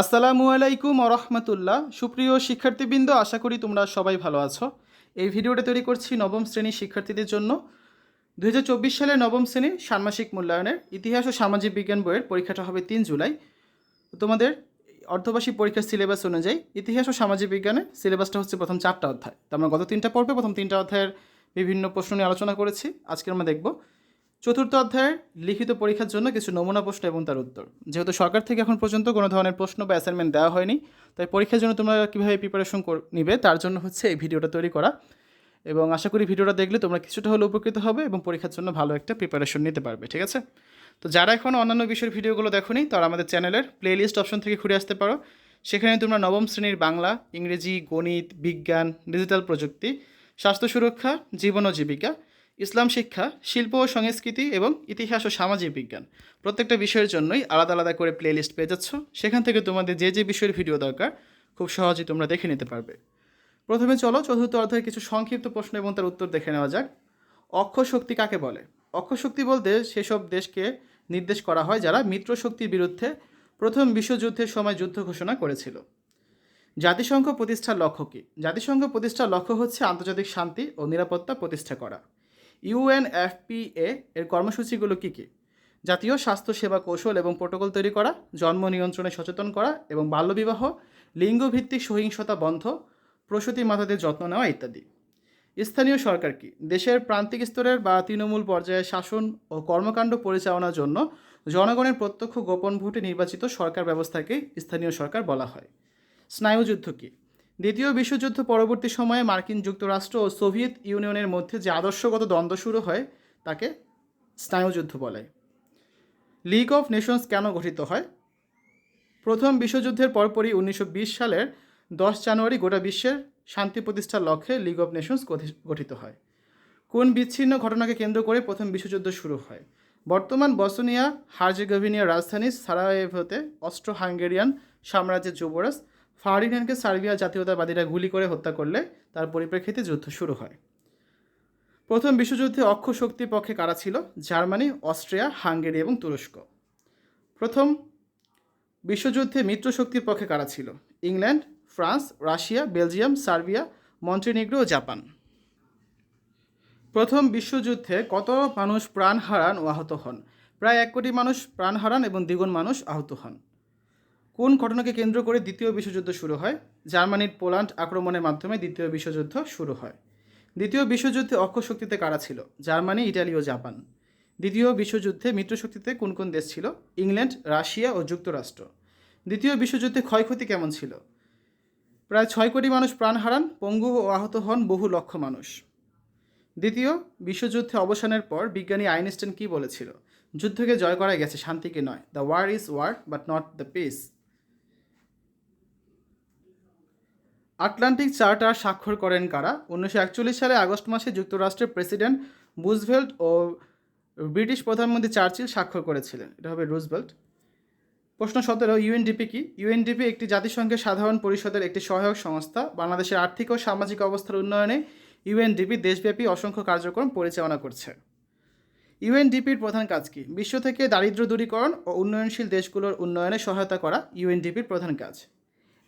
আসসালামু আলাইকুম রহমতুল্লাহ। সুপ্রিয় শিক্ষার্থীবৃন্দ, আশা করি তোমরা সবাই ভালো আছো। এই ভিডিওটা তৈরি করছি নবম শ্রেণির শিক্ষার্থীদের জন্য। চব্বিশ সালের নবম শ্রেণির ষান্মাসিক মূল্যায়নের ইতিহাস ও সামাজিক বিজ্ঞান বইয়ের পরীক্ষাটা হবে তিন জুলাই। তোমাদের অর্ধবার্ষিক পরীক্ষার সিলেবাস অনুযায়ী ইতিহাস ও সামাজিক বিজ্ঞানের সিলেবাসটা হচ্ছে প্রথম চারটা অধ্যায়। তো আমরা গত তিনটা পর্বে প্রথম তিনটা অধ্যায়ের বিভিন্ন প্রশ্ন নিয়ে আলোচনা করেছি। আজকে আমরা দেখব চতুর্থ অধ্যায়ের লিখিত পরীক্ষার জন্য কিছু নমুনা প্রশ্ন এবং তার উত্তর। যেহেতু সরকার থেকে এখন পর্যন্ত কোনো ধরনের প্রশ্ন বা অ্যাসাইনমেন্ট দেওয়া হয়নি, তাই পরীক্ষার জন্য তোমরা কীভাবে প্রিপারেশন নিবে তার জন্য হচ্ছে এই ভিডিওটা তৈরি করা। এবং আশা করি ভিডিওটা দেখলে তোমরা কিছুটা হলে উপকৃত হবে এবং পরীক্ষার জন্য ভালো একটা প্রিপারেশন নিতে পারবে, ঠিক আছে? তো যারা এখন অন্যান্য বিষয়ের ভিডিওগুলো দেখোনি, তারা আমাদের চ্যানেলের প্লেলিস্ট অপশন থেকে ঘুরে আসতে পারো। সেখানে তোমরা নবম শ্রেণির বাংলা, ইংরেজি, গণিত, বিজ্ঞান ডিজিটাল প্রযুক্তি, স্বাস্থ্য সুরক্ষা, জীবন ও জীবিকা ইসলাম শিক্ষা, শিল্প ও সংস্কৃতি এবং ইতিহাস ও সামাজিক বিজ্ঞান। প্রত্যেকটা বিষয়ের জন্যই আলাদা আলাদা করে প্লেলিস্ট পেয়ে যাচ্ছ। সেখান থেকে তোমাদের যে যে বিষয়ের ভিডিও দরকার, খুব সহজেই তোমরা দেখে নিতে পারবে। প্রথমে চলো চতুর্থ অধ্যায়ের কিছু সংক্ষিপ্ত প্রশ্ন এবং তার উত্তর দেখে নেওয়া যাক। অক্ষ শক্তি কাকে বলে? অক্ষ শক্তি বলতে সেসব দেশকে নির্দেশ করা হয় যারা মিত্র শক্তির বিরুদ্ধে প্রথম বিশ্বযুদ্ধের সময় যুদ্ধ ঘোষণা করেছিল। জাতিসংঘ প্রতিষ্ঠার লক্ষ্য কী? জাতিসংঘ প্রতিষ্ঠার লক্ষ্য হচ্ছে আন্তর্জাতিক শান্তি ও নিরাপত্তা প্রতিষ্ঠা করা। ইউএনএফপিএ এর কর্মসূচিগুলো কী কী? জাতীয় স্বাস্থ্য সেবা কৌশল এবং প্রোটোকল তৈরি করা, জন্ম নিয়ন্ত্রণে সচেতন করা এবং বাল্যবিবাহ, লিঙ্গভিত্তিক সহিংসতা বন্ধ, প্রসূতি মাতাদের যত্ন নেওয়া ইত্যাদি। স্থানীয় সরকার কি? দেশের প্রান্তিক স্তরের বা তৃণমূল পর্যায়ে শাসন ও কর্মকাণ্ড পরিচালনার জন্য জনগণের প্রত্যক্ষ গোপন ভোটে নির্বাচিত সরকার ব্যবস্থাকে স্থানীয় সরকার বলা হয়। স্নায়ুযুদ্ধ কি? দ্বিতীয় বিশ্বযুদ্ধ পরবর্তী সময়ে মার্কিন যুক্তরাষ্ট্র ও সোভিয়েত ইউনিয়নের মধ্যে যে আদর্শগত দ্বন্দ্ব শুরু হয়, তাকে স্নায়ুযুদ্ধ বলে। লিগ অফ নেশনস কেন গঠিত হয়? প্রথম বিশ্বযুদ্ধের পরপরই উনিশশো বিশ সালের দশ জানুয়ারি গোটা বিশ্বের শান্তি প্রতিষ্ঠার লক্ষ্যে লিগ অফ নেশনস গঠিত হয়। কোন বিচ্ছিন্ন ঘটনাকে কেন্দ্র করে প্রথম বিশ্বযুদ্ধ শুরু হয়? বর্তমান বসনিয়া হার্জেগোভিনিয়ার রাজধানী সারায়েভোতে অস্ট্রো হাঙ্গেরিয়ান সাম্রাজ্যের যুবরাজ ফার্ডিনান্ডকে সার্বিয়া জাতীয়তাবাদীরা গুলি করে হত্যা করলে তার পরিপ্রেক্ষিতে যুদ্ধ শুরু হয়। প্রথম বিশ্বযুদ্ধে অক্ষ শক্তির পক্ষে কারা ছিল? জার্মানি, অস্ট্রিয়া, হাঙ্গেরি এবং তুরস্ক। প্রথম বিশ্বযুদ্ধে মিত্র শক্তির পক্ষে কারা ছিল? England, France, Russia, Belgium, Serbia, Montenegro ও জাপান। প্রথম বিশ্বযুদ্ধে কত মানুষ প্রাণ হারান ও আহত হন? প্রায় এক কোটি মানুষ প্রাণ হারান এবং দ্বিগুণ মানুষ আহত হন। কোন ঘটনাকে কেন্দ্র করে দ্বিতীয় বিশ্বযুদ্ধ শুরু হয়? জার্মানির পোল্যান্ড আক্রমণের মাধ্যমে দ্বিতীয় বিশ্বযুদ্ধ শুরু হয়। দ্বিতীয় বিশ্বযুদ্ধে অক্ষশক্তিতে কারা ছিল? জার্মানি, ইটালি ও জাপান। দ্বিতীয় বিশ্বযুদ্ধে মিত্রশক্তিতে কোন কোন দেশ ছিল? ইংল্যান্ড, রাশিয়া ও যুক্তরাষ্ট্র। দ্বিতীয় বিশ্বযুদ্ধে ক্ষয়ক্ষতি কেমন ছিল? প্রায় ছয় কোটি মানুষ প্রাণ হারান, পঙ্গু ও আহত হন বহু লক্ষ মানুষ। দ্বিতীয় বিশ্বযুদ্ধে অবসানের পর বিজ্ঞানী আইনস্টাইন কী বলেছিল? যুদ্ধকে জয় করা গেছে শান্তিকে নয় the war is war but not the peace Atlantic Charter স্বাক্ষর করেন কারা? উনিশশো একচল্লিশ সালে আগস্ট মাসে যুক্তরাষ্ট্রের প্রেসিডেন্ট বুজভেল্ট ও ব্রিটিশ প্রধানমন্ত্রী চার্চিল স্বাক্ষর করেছিলেন। এটা হবে রুজভেল্ট। প্রশ্ন সতেরো, ইউএনডিপি কি? ইউএনডিপি একটি জাতিসংঘের সাধারণ পরিষদের একটি সহায়ক সংস্থা। বাংলাদেশের আর্থিক ও সামাজিক অবস্থার উন্নয়নে ইউএনডিপি দেশব্যাপী অসংখ্য কার্যক্রম পরিচালনা করছে। ইউএনডিপির প্রধান কাজ কি? বিশ্ব থেকে দারিদ্র দূরীকরণ ও উন্নয়নশীল দেশগুলোর উন্নয়নে সহায়তা করা ইউএনডিপির প্রধান কাজ।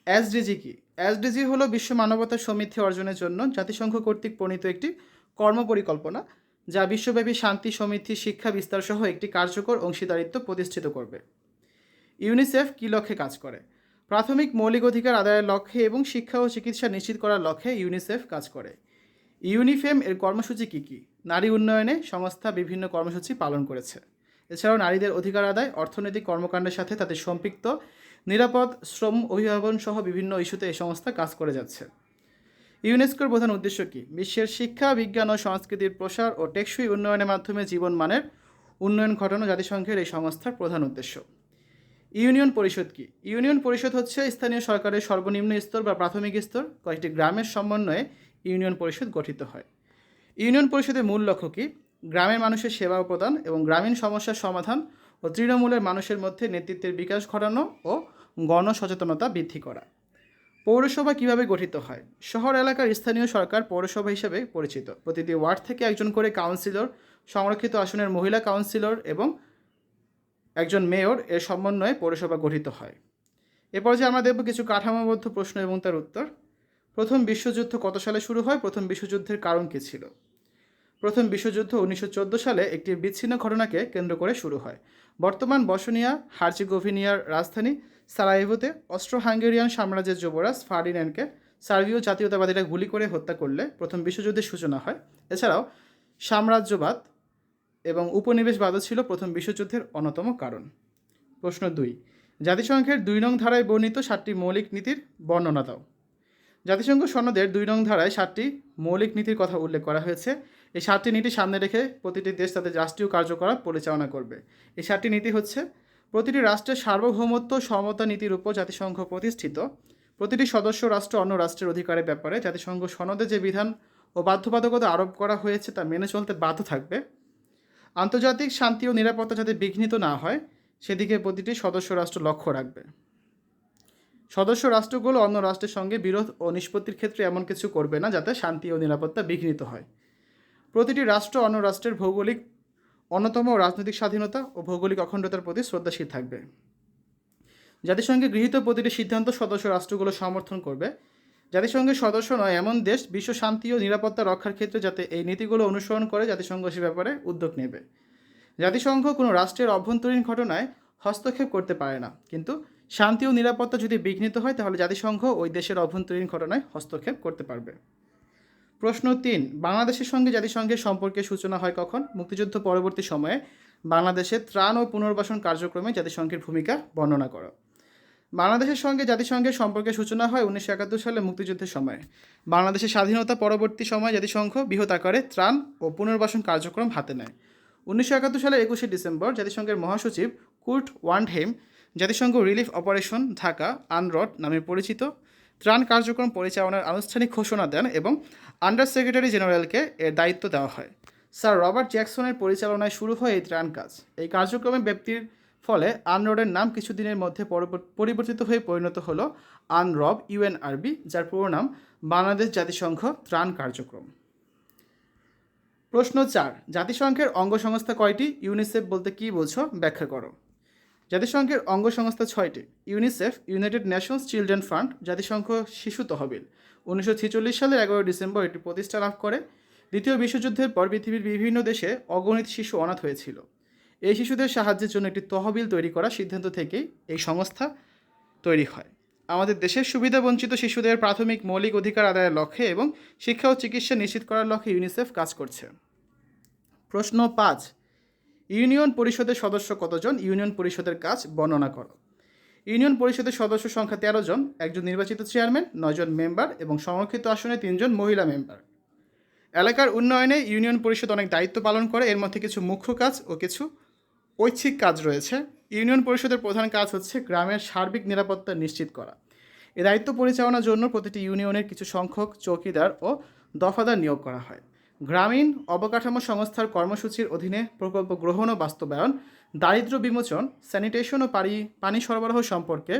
এসডিজি কি? এসডিজি হলো বিশ্ব মানবতা সমৃদ্ধি অর্জনের জন্য জাতিসংঘ কর্তৃক প্রণীত একটি কর্মপরিকল্পনা, যা বিশ্বব্যাপী শান্তি সমৃদ্ধি শিক্ষা বিস্তার সহ একটি কার্যকর অংশীদারিত্ব প্রতিষ্ঠিত করবে। ইউনিসেফ কী লক্ষ্যে কাজ করে? প্রাথমিক মৌলিক অধিকার আদায়ের লক্ষ্যে এবং শিক্ষা ও চিকিৎসা নিশ্চিত করার লক্ষ্যে ইউনিসেফ কাজ করে। ইউনিফেম এর কর্মসূচি কী কী? নারী উন্নয়নে সংস্থা বিভিন্ন কর্মসূচি পালন করেছে। এছাড়াও নারীদের অধিকার আদায়, অর্থনৈতিক কর্মকাণ্ডের সাথে তাদের সম্পৃক্ত নিরাপদ, শ্রম অভিভাবন সহ বিভিন্ন ইস্যুতে এই সংস্থা কাজ করে যাচ্ছে। ইউনেস্কোর প্রধান উদ্দেশ্য কী? বিশ্বের শিক্ষা, বিজ্ঞান ও সংস্কৃতির প্রসার ও টেকসই উন্নয়নের মাধ্যমে জীবন মানের উন্নয়ন ঘটানো জাতিসংঘের এই সংস্থার প্রধান উদ্দেশ্য। ইউনিয়ন পরিষদ কি? ইউনিয়ন পরিষদ হচ্ছে স্থানীয় সরকারের সর্বনিম্ন স্তর বা প্রাথমিক স্তর, কয়েকটি গ্রামের সমন্বয়ে ইউনিয়ন পরিষদ গঠিত হয়। ইউনিয়ন পরিষদের মূল লক্ষ্য কি? গ্রামের মানুষের সেবা প্রদান এবং গ্রামীণ সমস্যার সমাধান ও তৃণমূলের মানুষের মধ্যে নেতৃত্বের বিকাশ ঘটানো ও গণসচেতনতা বৃদ্ধি করা। পৌরসভা কীভাবে গঠিত হয়? শহর এলাকার স্থানীয় সরকার পৌরসভা হিসেবে পরিচিত। প্রতিটি ওয়ার্ড থেকে একজন করে কাউন্সিলর, সংরক্ষিত আসনের মহিলা কাউন্সিলর এবং একজন মেয়র এর সমন্বয়ে পৌরসভা গঠিত হয়। এরপর যে আমরা দেখব কিছু কাঠামোবদ্ধ প্রশ্ন এবং তার উত্তর। প্রথম বিশ্বযুদ্ধ কত সালে শুরু হয়? প্রথম বিশ্বযুদ্ধের কারণ কী ছিল? প্রথম বিশ্বযুদ্ধ উনিশশো চোদ্দ সালে একটি বিচ্ছিন্ন ঘটনাকে কেন্দ্র করে শুরু হয়। বর্তমান বসনিয়া, হার্জিগোভিনিয়ার রাজধানী সারাইভোতে অস্ট্রো হাঙ্গেরিয়ান সাম্রাজ্যের যুবরাজ ফার্ডিন্যান্ডকে সার্বীয় জাতীয়তাবাদীরা গুলি করে হত্যা করলে প্রথম বিশ্বযুদ্ধের সূচনা হয়। এছাড়াও সাম্রাজ্যবাদ এবং উপনিবেশবাদও ছিল প্রথম বিশ্বযুদ্ধের অন্যতম কারণ। প্রশ্ন দুই, জাতিসংঘের দুই নং ধারায় বর্ণিত সাতটি মৌলিক নীতির বর্ণনা দাও। জাতিসংঘ সনদের দুই নং ধারায় সাতটি মৌলিক নীতির কথা উল্লেখ করা হয়েছে। এই সাতটি নীতি সামনে রেখে প্রতিটি দেশ তাদের রাষ্ট্রীয় কার্যকলাপ পরিচালনা করবে। এই সাতটি নীতি হচ্ছে, প্রতিটি রাষ্ট্রের সার্বভৌমত্ব সমতা নীতির উপর জাতিসংঘ প্রতিষ্ঠিত, প্রতিটি সদস্য রাষ্ট্র অন্য রাষ্ট্রের অধিকারের ব্যাপারে জাতিসংঘ সনদে যে বিধান ও বাধ্যবাধকতা আরোপ করা হয়েছে তা মেনে চলতে বাধ্য থাকবে। আন্তর্জাতিক শান্তি ও নিরাপত্তা যাতে বিঘ্নিত না হয়, সেদিকে প্রতিটি সদস্য রাষ্ট্র লক্ষ্য রাখবে। সদস্য রাষ্ট্রগুলো অন্য রাষ্ট্রের সঙ্গে বিরোধ ও নিষ্পত্তির ক্ষেত্রে এমন কিছু করবে না যাতে শান্তি ও নিরাপত্তা বিঘ্নিত হয়। প্রতিটি রাষ্ট্র অন্য রাষ্ট্রের ভৌগোলিক অন্যতম রাজনৈতিক স্বাধীনতা ও ভৌগোলিক অখণ্ডতার প্রতি শ্রদ্ধাশীল থাকবে। জাতিসংঘে গৃহীত প্রতিটি সিদ্ধান্ত সদস্য রাষ্ট্রগুলো সমর্থন করবে। জাতিসংঘের সদস্য নয়, এমন দেশ বিশ্ব শান্তি ও নিরাপত্তা রক্ষার ক্ষেত্রে যাতে এই নীতিগুলো অনুসরণ করে জাতিসংঘ সে ব্যাপারে উদ্যোগ নেবে। জাতিসংঘ কোনো রাষ্ট্রের অভ্যন্তরীণ ঘটনায় হস্তক্ষেপ করতে পারে না। কিন্তু শান্তি ও নিরাপত্তা যদি বিঘ্নিত হয়, তাহলে জাতিসংঘ ওই দেশের অভ্যন্তরীণ ঘটনায় হস্তক্ষেপ করতে পারবে। প্রশ্ন তিন, বাংলাদেশের সঙ্গে জাতিসংঘের সম্পর্কের সূচনা হয় কখন? মুক্তিযুদ্ধ পরবর্তী সময়ে বাংলাদেশের ত্রাণ ও পুনর্বাসন কার্যক্রমে জাতিসংঘের ভূমিকা বর্ণনা করো। বাংলাদেশের সঙ্গে জাতিসংঘের সম্পর্কে সূচনা হয় উনিশশো একাত্তর সালে মুক্তিযুদ্ধের সময়। বাংলাদেশের স্বাধীনতা পরবর্তী সময়ে জাতিসংঘ বৃহৎ আকারে ত্রাণ ও পুনর্বাসন কার্যক্রম হাতে নেয়। উনিশশো একাত্তর সালের একুশে ডিসেম্বর জাতিসংঘের মহাসচিব কুর্ট ওয়ান্ডহেম জাতিসংঘ রিলিফ অপারেশন ঢাকা আনরড নামে পরিচিত। ত্রাণ কার্যক্রম পরিচালনার আনুষ্ঠানিক ঘোষণা দেন এবং আন্ডার সেক্রেটারি জেনারেলকে এর দায়িত্ব দেওয়া হয়। স্যার রবার্ট জ্যাকসনের পরিচালনায় শুরু হয় এই ত্রাণ কাজ। এই কার্যক্রমে ব্যক্তির ফলে আনরডের নাম কিছুদিনের মধ্যে পরিবর্তিত হয়ে পরিণত হলো আনরব ইউএনআরবি, যার পুরো নাম বাংলাদেশ জাতিসংঘ ত্রাণ কার্যক্রম। প্রশ্ন চার, জাতিসংঘের অঙ্গ সংস্থা কয়টি? ইউনিসেফ বলতে কী বোঝো? ব্যাখ্যা করো। জাতিসংঘের অঙ্গ সংস্থা ছয়টি, UNICEF, United Nations Children Fund, জাতিসংঘ শিশু তহবিল। উনিশশো ছেচল্লিশ সালের এগারো ডিসেম্বর এটি প্রতিষ্ঠা লাভ করে। দ্বিতীয় বিশ্বযুদ্ধের পর পৃথিবীর বিভিন্ন দেশে অগণিত শিশু অনাথ হয়েছিল। এই শিশুদের সাহায্যের জন্য একটি তহবিল তৈরি করার সিদ্ধান্ত থেকেই এই সংস্থা তৈরি হয়। আমাদের দেশের সুবিধাবঞ্চিত শিশুদের প্রাথমিক মৌলিক অধিকার আদায়ের লক্ষ্যে এবং শিক্ষা ও চিকিৎসা নিশ্চিত করার লক্ষ্যে ইউনিসেফ কাজ করছে। প্রশ্ন পাঁচ ইউনিয়ন পরিষদের সদস্য কতজন? ইউনিয়ন পরিষদের কাজ বর্ণনা করো। ইউনিয়ন পরিষদের সদস্য সংখ্যা তেরো জন, একজন নির্বাচিত চেয়ারম্যান নয়জন মেম্বার এবং সংরক্ষিত আসনে তিনজন মহিলা মেম্বার। এলাকার উন্নয়নে ইউনিয়ন পরিষদ অনেক দায়িত্ব পালন করে, এর মধ্যে কিছু মুখ্য কাজ ও কিছু ঐচ্ছিক কাজ রয়েছে। ইউনিয়ন পরিষদের প্রধান কাজ হচ্ছে গ্রামের সার্বিক নিরাপত্তা নিশ্চিত করা। এ দায়িত্ব পরিচালনার জন্য প্রতিটি ইউনিয়নের কিছু সংখ্যক চৌকিদার ও দফাদার নিয়োগ করা হয়। গ্রামীণ অবকাঠামো সংস্থার কর্মসূচির অধীনে প্রকল্প গ্রহণ ও বাস্তবায়ন দারিদ্র্য বিমোচন, স্যানিটেশন ও পানি পানি সরবরাহ সম্পর্কে,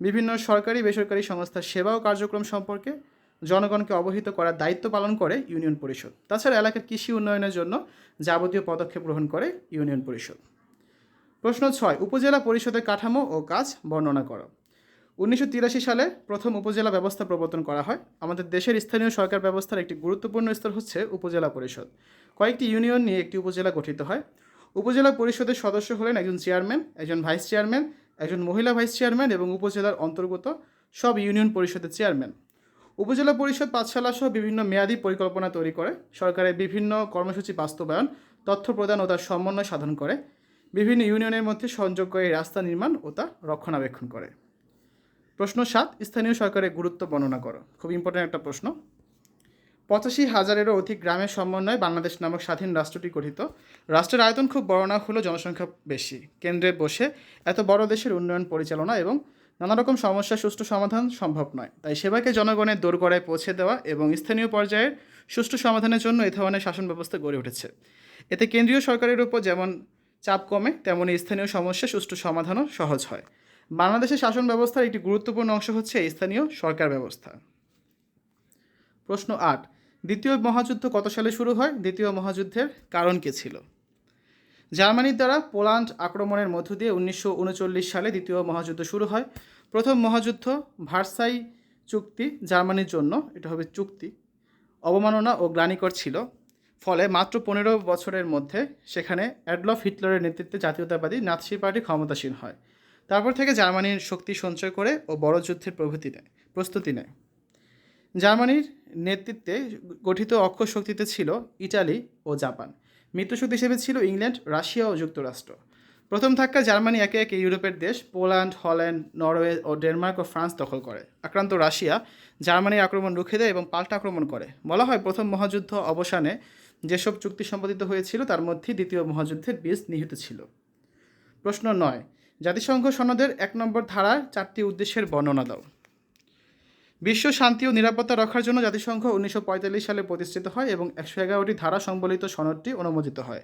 বিভিন্ন সরকারি, বেসরকারি সংস্থার সেবা ও কার্যক্রম সম্পর্কে জনগণকে অবহিত করার দায়িত্ব পালন করে ইউনিয়ন পরিষদ। তাছাড়া এলাকার কৃষি উন্নয়নের জন্য যাবতীয় পদক্ষেপ গ্রহণ করে ইউনিয়ন পরিষদ। প্রশ্ন ছয়, উপজেলা পরিষদের কাঠামো ও কাজ বর্ণনা করো। উনিশশো তিরাশি সালে প্রথম উপজেলা ব্যবস্থা প্রবর্তন করা হয়। আমাদের দেশের স্থানীয় সরকার ব্যবস্থার একটি গুরুত্বপূর্ণ স্তর হচ্ছে উপজেলা পরিষদ। কয়েকটি ইউনিয়ন নিয়ে একটি উপজেলা গঠিত হয়। উপজেলা পরিষদের সদস্য হলেন একজন চেয়ারম্যান, একজন ভাইস চেয়ারম্যান, একজন মহিলা ভাইস চেয়ারম্যান এবং উপজেলার অন্তর্গত সব ইউনিয়ন পরিষদের চেয়ারম্যান। উপজেলা পরিষদ পাঠশালা সহ বিভিন্ন মেয়াদী পরিকল্পনা তৈরি করে। সরকারের বিভিন্ন কর্মসূচি বাস্তবায়ন, তথ্য প্রদান ও তার সমন্বয় সাধন করে। বিভিন্ন ইউনিয়নের মধ্যে সংযোগকারী রাস্তা নির্মাণ ও তা রক্ষণাবেক্ষণ করে। প্রশ্ন সাত, স্থানীয় সরকারের গুরুত্ব বর্ণনা করো। খুব ইম্পর্ট্যান্ট একটা প্রশ্ন। পঁচাশি হাজারেরও অধিক গ্রামের সমন্বয়ে বাংলাদেশ নামক স্বাধীন রাষ্ট্রটি গঠিত। রাষ্ট্রের আয়তন খুব বড় না হলেও জনসংখ্যা বেশি। কেন্দ্রে বসে এত বড় দেশের উন্নয়ন পরিচালনা এবং নানা রকম সমস্যার সুষ্ঠু সমাধান সম্ভব নয়। তাই সেবাকে জনগণের দোরগড়ায় পৌঁছে দেওয়া এবং স্থানীয় পর্যায়ের সুষ্ঠু সমাধানের জন্য এ ধরনের শাসন ব্যবস্থা গড়ে উঠেছে। এতে কেন্দ্রীয় সরকারের উপর যেমন চাপ কমে, তেমনি স্থানীয় সমস্যা সুষ্ঠু সমাধানও সহজ হয়। বাংলাদেশের শাসন ব্যবস্থার একটি গুরুত্বপূর্ণ অংশ হচ্ছে স্থানীয় সরকার ব্যবস্থা। প্রশ্ন আট, দ্বিতীয় মহাযুদ্ধ কত সালে শুরু হয়? দ্বিতীয় মহাযুদ্ধের কারণ কী ছিল? জার্মানির দ্বারা পোল্যান্ড আক্রমণের মধ্য দিয়ে উনিশশো উনচল্লিশ সালে দ্বিতীয় মহাযুদ্ধ শুরু হয়। প্রথম মহাযুদ্ধ ভার্সাই চুক্তি জার্মানির জন্য, এটা হবে চুক্তি, অবমাননা ও গ্লানিকর ছিল। ফলে মাত্র পনেরো বছরের মধ্যে সেখানে অ্যাডলফ হিটলারের নেতৃত্বে জাতীয়তাবাদী নাৎসি পার্টি ক্ষমতাসীন হয়। তারপর থেকে জার্মানির শক্তি সঞ্চয় করে ও বড় যুদ্ধের প্রভৃতি নেয়, প্রস্তুতি নেয়। জার্মানির নেতৃত্বে গঠিত অক্ষ শক্তিতে ছিল ইটালি ও জাপান। মিত্রশক্তি হিসেবে ছিল ইংল্যান্ড, রাশিয়া ও যুক্তরাষ্ট্র। প্রথম ধাক্কা জার্মানি একে একে ইউরোপের দেশ, পোল্যান্ড, হল্যান্ড, নরওয়ে ও ডেনমার্ক ও ফ্রান্স দখল করে। আক্রান্ত রাশিয়া জার্মানির আক্রমণ রুখে দেয় এবং পাল্টা আক্রমণ করে। বলা হয় প্রথম মহাযুদ্ধ অবসানে যেসব চুক্তি সম্পাদিত হয়েছিল তার মধ্যে দ্বিতীয় মহাযুদ্ধের বীজ নিহিত ছিল। প্রশ্ন নয় জাতিসংঘ সনদের এক নম্বর ধারার চারটি উদ্দেশ্যের বর্ণনা দাও। বিশ্ব শান্তি ও নিরাপত্তা রক্ষার জন্য জাতিসংঘ উনিশশো পঁয়তাল্লিশ সালে প্রতিষ্ঠিত হয় এবং একশো এগারোটি ধারা সংবলিত সনদটি অনুমোদিত হয়।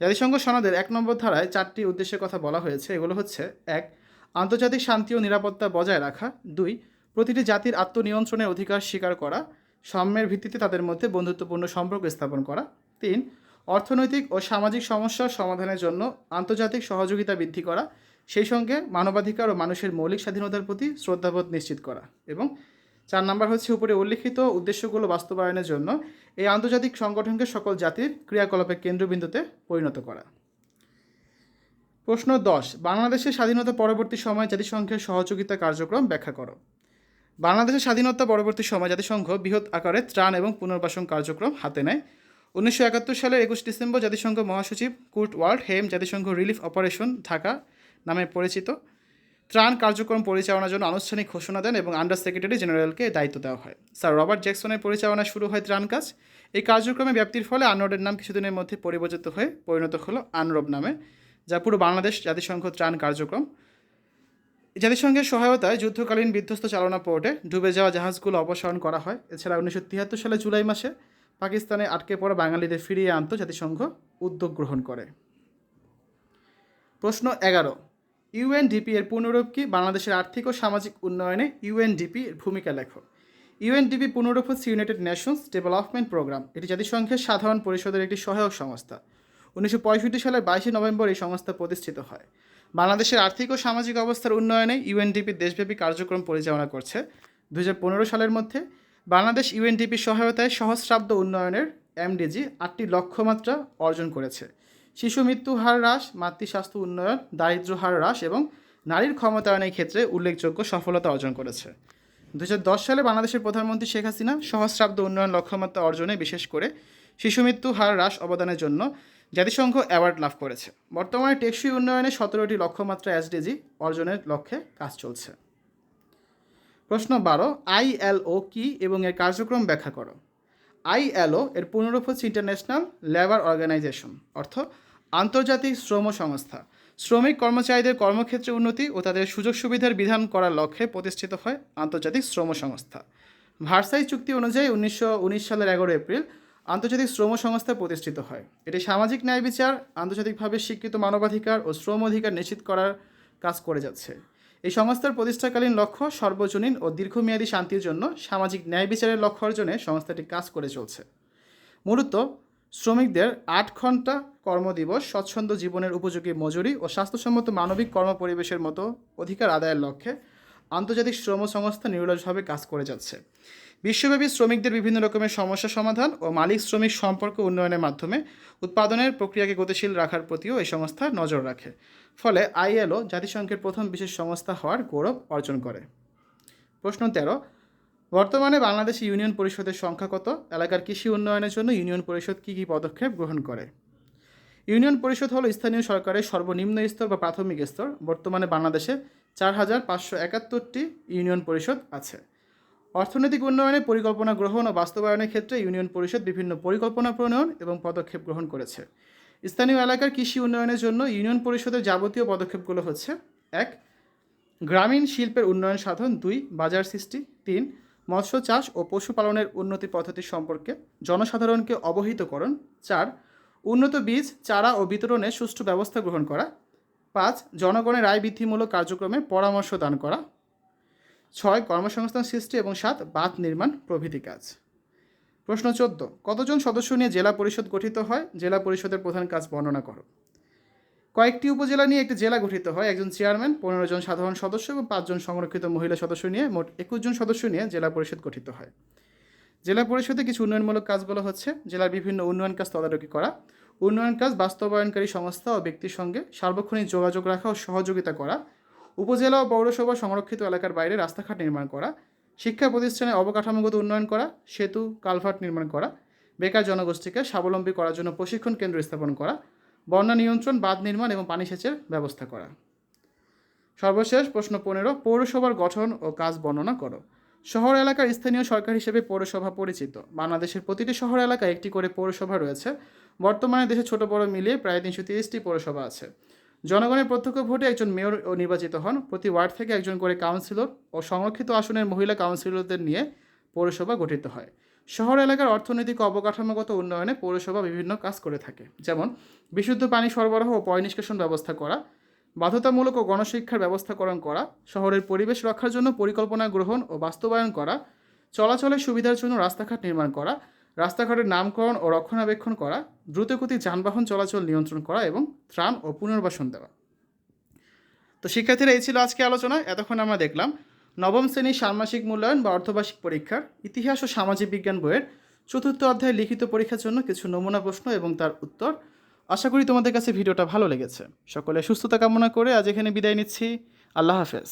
জাতিসংঘ সনদের এক নম্বর ধারায় চারটি উদ্দেশ্যের কথা বলা হয়েছে। এগুলো হচ্ছে, এক, আন্তর্জাতিক শান্তি ও নিরাপত্তা বজায় রাখা। দুই, প্রতিটি জাতির আত্মনিয়ন্ত্রণের অধিকার স্বীকার করা। সাম্যের ভিত্তিতে তাদের মধ্যে বন্ধুত্বপূর্ণ সম্পর্ক স্থাপন করা। তিন, অর্থনৈতিক ও সামাজিক সমস্যার সমাধানের জন্য আন্তর্জাতিক সহযোগিতা বৃদ্ধি করা। সেই সঙ্গে মানবাধিকার ও মানুষের মৌলিক স্বাধীনতার প্রতি শ্রদ্ধাবোধ নিশ্চিত করা এবং চার নাম্বার হচ্ছে উপরে উল্লিখিত উদ্দেশ্যগুলো বাস্তবায়নের জন্য এই আন্তর্জাতিক সংগঠনকে সকল জাতির ক্রিয়াকলাপের কেন্দ্রবিন্দুতে পরিণত করা। প্রশ্ন দশ, বাংলাদেশের স্বাধীনতা পরবর্তী সময় জাতিসংঘের সহযোগিতা কার্যক্রম ব্যাখ্যা করো। বাংলাদেশের স্বাধীনতা পরবর্তী সময় জাতিসংঘ বৃহৎ আকারে ত্রাণ এবং পুনর্বাসন কার্যক্রম হাতে নেয়। উনিশশো একাত্তর সালের একুশ ডিসেম্বর জাতিসংঘ মহাসচিব কুর্ট ওয়ার্ল্ড হেম জাতিসংঘ রিলিফ অপারেশন ঢাকা নামে পরিচিত। ত্রাণ কার্যক্রম পরিচালনার জন্য আনুষ্ঠানিক ঘোষণা দেন এবং আন্ডার সেক্রেটারি জেনারেলকে দায়িত্ব দেওয়া হয়। স্যার রবার্ট জ্যাকসনের পরিচালনা শুরু হয় ত্রাণ কাজ। এই কার্যক্রমে ব্যাপ্তির ফলে আনরোডের নাম কিছুদিনের মধ্যে পরিবর্তিত হয়ে পরিণত হলো আনরব নামে, যা পুরো বাংলাদেশ জাতিসংঘ ত্রাণ কার্যক্রম। জাতিসংঘের সহায়তায় যুদ্ধকালীন বিধ্বস্ত চালনা পোর্টে ডুবে যাওয়া জাহাজগুলো অপসারণ করা হয়। এছাড়া উনিশশো তিয়াত্তর সালে জুলাই মাসে পাকিস্তানে আটকে পড়া বাঙালিদের ফিরিয়ে আনতে জাতিসংঘ উদ্যোগ গ্রহণ করে। প্রশ্ন এগারো। ইউএনডিপি এর পুনরূপ কি বাংলাদেশের আর্থিক ও সামাজিক উন্নয়নে ইউএনডিপি এর ভূমিকা লেখো ইউএনডিপি পুনরূপ হচ্ছে ইউনাইটেড নেশনস ডেভেলপমেন্ট প্রোগ্রাম। এটি জাতিসংঘের সাধারণ পরিষদের একটি সহায়ক সংস্থা। উনিশশো পঁয়ষট্টি সালের বাইশে নভেম্বর এই সংস্থা প্রতিষ্ঠিত হয়। বাংলাদেশের আর্থিক ও সামাজিক অবস্থার উন্নয়নে ইউএনডিপি দেশব্যাপী কার্যক্রম পরিচালনা করছে। দু হাজার পনেরো সালের মধ্যে বাংলাদেশ ইউএনডিপির সহায়তায় সহস্রাব্দ উন্নয়নের এমডিজি আটটি লক্ষ্যমাত্রা অর্জন করেছে। শিশু মৃত্যু হার হ্রাস, মাতৃস্বাস্থ্য উন্নয়ন, দারিদ্র্য হার হ্রাস এবং নারীর ক্ষমতায়নের ক্ষেত্রে উল্লেখযোগ্য সফলতা অর্জন করেছে। দু হাজার দশ সালে বাংলাদেশের প্রধানমন্ত্রী শেখ হাসিনা সহস্রাব্দ উন্নয়ন লক্ষ্যমাত্রা অর্জনে বিশেষ করে শিশু মৃত্যু হার হ্রাস অবদানের জন্য জাতিসংঘ অ্যাওয়ার্ড লাভ করেছে। বর্তমানে টেকসই উন্নয়নে সতেরোটি লক্ষ্যমাত্রা এসডিজি অর্জনের লক্ষ্যে কাজ চলছে। প্রশ্ন বারো আইএলও কি এবং এর কার্যক্রম ব্যাখ্যা করো। আইএলও এর পুনরূপ হচ্ছে ইন্টারন্যাশনাল লেবার অর্গানাইজেশন, অর্থ আন্তর্জাতিক শ্রম সংস্থা। শ্রমিক কর্মচারীদের কর্মক্ষেত্রে উন্নতি ও তাদের সুযোগ সুবিধার বিধান করার লক্ষ্যে প্রতিষ্ঠিত হয় আন্তর্জাতিক শ্রম সংস্থা। ভার্সাই চুক্তি অনুযায়ী উনিশশো উনিশ সালের এগারো এপ্রিল আন্তর্জাতিক শ্রম সংস্থা প্রতিষ্ঠিত হয়। এটি সামাজিক ন্যায় বিচার, আন্তর্জাতিকভাবে স্বীকৃত মানবাধিকার ও শ্রম অধিকার নিশ্চিত করার কাজ করে যাচ্ছে। এই সংস্থার প্রতিষ্ঠাকালীন লক্ষ্য সর্বজনীন ও দীর্ঘমেয়াদী শান্তির জন্য সামাজিক ন্যায় বিচারের লক্ষ্য অর্জনে সংস্থাটি কাজ করে চলছে। মূলত শ্রমিকদের আট ঘণ্টা কর্মদিবস, স্বচ্ছন্দ জীবনের উপযোগী মজুরি ও স্বাস্থ্যসম্মত মানবিক কর্ম পরিবেশের মতো অধিকার আদায়ের লক্ষ্যে আন্তর্জাতিক শ্রম সংস্থা নিরলসভাবে কাজ করে যাচ্ছে। বিশ্বব্যাপী শ্রমিকদের বিভিন্ন রকমের সমস্যা সমাধান ও মালিক শ্রমিক সম্পর্ক উন্নয়নের মাধ্যমে উৎপাদনের প্রক্রিয়াকে গতিশীল রাখার প্রতিও এই সংস্থা নজর রাখে। ফলে আইএলও, জাতিসংঘের প্রথম বিশেষ সংস্থা হওয়ার গৌরব অর্জন করে। প্রশ্ন তেরো বর্তমানে বাংলাদেশ ইউনিয়ন পরিষদের সংখ্যা কত? এলাকার কৃষি উন্নয়নের জন্য ইউনিয়ন পরিষদ কী কী পদক্ষেপ গ্রহণ করে? ইউনিয়ন পরিষদ হলো স্থানীয় সরকারের সর্বনিম্ন স্তর বা প্রাথমিক স্তর। বর্তমানে বাংলাদেশে চার হাজার পাঁচশো একাত্তরটি ইউনিয়ন পরিষদ আছে। অর্থনৈতিক উন্নয়নে পরিকল্পনা গ্রহণ ও বাস্তবায়নের ক্ষেত্রে ইউনিয়ন পরিষদ বিভিন্ন পরিকল্পনা প্রণয়ন এবং পদক্ষেপ গ্রহণ করেছে। স্থানীয় এলাকার কৃষি উন্নয়নের জন্য ইউনিয়ন পরিষদের যাবতীয় পদক্ষেপগুলো হচ্ছে, এক, গ্রামীণ শিল্পের উন্নয়ন সাধন, দুই, বাজার সৃষ্টি, তিন মৎস্য চাষ ও পশুপালনের উন্নতি পদ্ধতি সম্পর্কে জনসাধারণকে অবহিত অবহিতকরণ চার, উন্নত বীজ, চারা ও বিতরণে সুষ্ঠু ব্যবস্থা গ্রহণ করা। পাঁচ, জনগণের আয় বৃদ্ধিমূলক কার্যক্রমে পরামর্শ দান করা। ছয়, কর্মসংস্থান সৃষ্টি এবং সাত, বাঁধ নির্মাণ প্রভৃতি কাজ। প্রশ্ন চোদ্দ, কতজন সদস্য নিয়ে জেলা পরিষদ গঠিত হয়? জেলা পরিষদের প্রধান কাজ বর্ণনা করো। কয়েকটি উপজেলা নিয়ে একটি জেলা গঠিত হয়। একজন চেয়ারম্যান পনেরো জন সাধারণ সদস্য এবং পাঁচজন সংরক্ষিত মহিলা সদস্য নিয়ে মোট একুশ জন সদস্য নিয়ে জেলা পরিষদ গঠিত হয়। জেলা পরিষদে কিছু উন্নয়নমূলক কাজগুলো হচ্ছে। জেলার বিভিন্ন উন্নয়ন কাজ তদারকি করা, উন্নয়ন কাজ বাস্তবায়নকারী সংস্থা ও ব্যক্তির সঙ্গে সার্বক্ষণিক যোগাযোগ রাখা ও সহযোগিতা করা, উপজেলা ও পৌরসভা সংরক্ষিত এলাকার বাইরে রাস্তাঘাট নির্মাণ করা, শিক্ষা প্রতিষ্ঠানে অবকাঠামোগত উন্নয়ন করা, সেতু, কালভার্ট নির্মাণ করা, বেকার জনগোষ্ঠীকে স্বাবলম্বী করার জন্য প্রশিক্ষণ কেন্দ্র স্থাপন করা বন্যা নিয়ন্ত্রণ, বাঁধ নির্মাণ এবং পানি সেচের ব্যবস্থা করা। সর্বশেষ প্রশ্ন পনেরো, পৌরসভার গঠন ও কাজ বর্ণনা করো। শহর এলাকার স্থানীয় সরকার হিসেবে পৌরসভা পরিচিত। বাংলাদেশের প্রতিটি শহর এলাকায় একটি করে পৌরসভা রয়েছে। বর্তমানে দেশে ছোট বড় মিলিয়ে প্রায় তিনশো তিরিশটি পৌরসভা আছে। জনগণের প্রত্যক্ষ ভোটে একজন মেয়র ও নির্বাচিত হন। প্রতি ওয়ার্ড থেকে একজন করে কাউন্সিলর ও সংরক্ষিত আসনের মহিলা কাউন্সিলরদের নিয়ে পৌরসভা গঠিত হয়। শহর এলাকার অর্থনৈতিক অবকাঠামোগত উন্নয়নে পৌরসভা বিভিন্ন কাজ করে থাকে। যেমন, বিশুদ্ধ পানি সরবরাহ ও পয় নিষ্কাশন ব্যবস্থা করা, বাধ্যতামূলক ও গণশিক্ষার ব্যবস্থাকরণ করা, শহরের পরিবেশ রক্ষার জন্য পরিকল্পনা গ্রহণ ও বাস্তবায়ন করা, চলাচলের সুবিধার জন্য রাস্তাঘাট নির্মাণ করা, রাস্তাঘাটের নামকরণ ও রক্ষণাবেক্ষণ করা দ্রুতগতি যানবাহন চলাচল নিয়ন্ত্রণ করা এবং ত্রাণ ও পুনর্বাসন দেওয়া। তো শিক্ষার্থীরা, এই ছিল আজকে আলোচনা। এতক্ষণ আমরা দেখলাম নবম শ্রেণির ষান্মাসিক মূল্যায়ন বা অর্ধবার্ষিক পরীক্ষার ইতিহাস ও সামাজিক বিজ্ঞান বইয়ের চতুর্থ অধ্যায়ে লিখিত পরীক্ষার জন্য কিছু নমুনা প্রশ্ন এবং তার উত্তর। আশা করি তোমাদের কাছে ভিডিওটা ভালো লেগেছে। সকলে সুস্থতা কামনা করে আজ এখানে বিদায় নিচ্ছি। আল্লাহ হাফেজ।